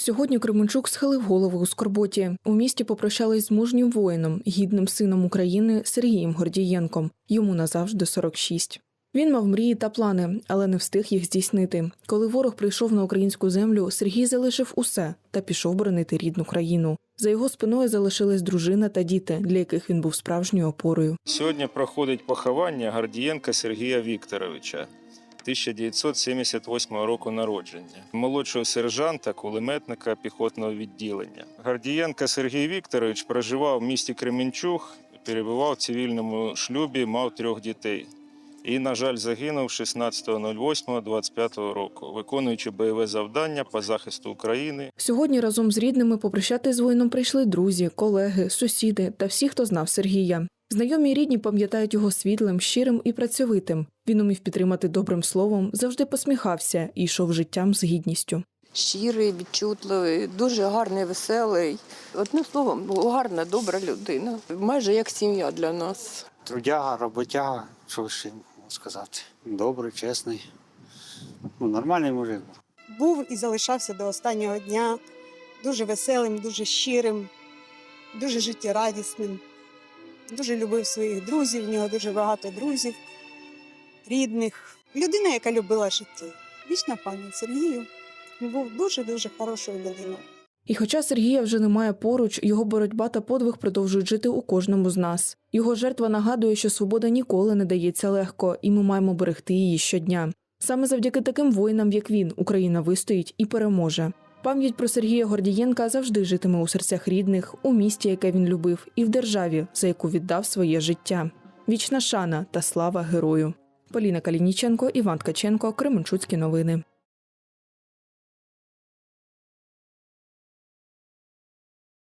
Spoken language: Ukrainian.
Сьогодні Кременчук схилив голову у скорботі. У місті попрощались з мужнім воїном, гідним сином України Сергієм Гордієнком. Йому назавжди 46. Він мав мрії та плани, але не встиг їх здійснити. Коли ворог прийшов на українську землю, Сергій залишив усе та пішов боронити рідну країну. За його спиною залишились дружина та діти, для яких він був справжньою опорою. Сьогодні проходить поховання Гордієнка Сергія Вікторовича. 1978 року народження, молодшого сержанта, кулеметника піхотного відділення. Гордієнка Сергій Вікторович проживав в місті Кременчуг, перебував в цивільному шлюбі, мав трьох дітей. І, на жаль, загинув 16.08.25 року, виконуючи бойове завдання по захисту України Сьогодні разом з рідними попрощати з воїном прийшли друзі, колеги, сусіди та всі, хто знав Сергія. Знайомі й рідні пам'ятають його світлим, щирим і працьовитим. Він умів підтримати добрим словом, завжди посміхався і йшов життям з гідністю. щирий, відчутливий, дуже гарний, веселий. Одним словом, гарна, добра людина. Майже як сім'я для нас. Трудяга, роботяга, що ще можна сказати. Добрий, чесний. Ну, нормальний мужик. був. був і залишався до останнього дня дуже веселим, дуже щирим, дуже життєрадісним. Дуже любив своїх друзів, в нього дуже багато друзів, рідних. Людина, яка любила життя. Вічна пам'ять Сергію. Він був дуже-дуже хорошою людиною. І хоча Сергія вже немає поруч, його боротьба та подвиг продовжують жити у кожному з нас. Його жертва нагадує, що свобода ніколи не дається легко, і ми маємо берегти її щодня. Саме завдяки таким воїнам, як він, Україна вистоїть і переможе. Пам'ять про Сергія Гордієнка завжди житиме у серцях рідних, у місті, яке він любив, і в державі, за яку віддав своє життя. Вічна шана та слава герою. Поліна Калініченко, Іван Ткаченко, Кременчуцькі новини.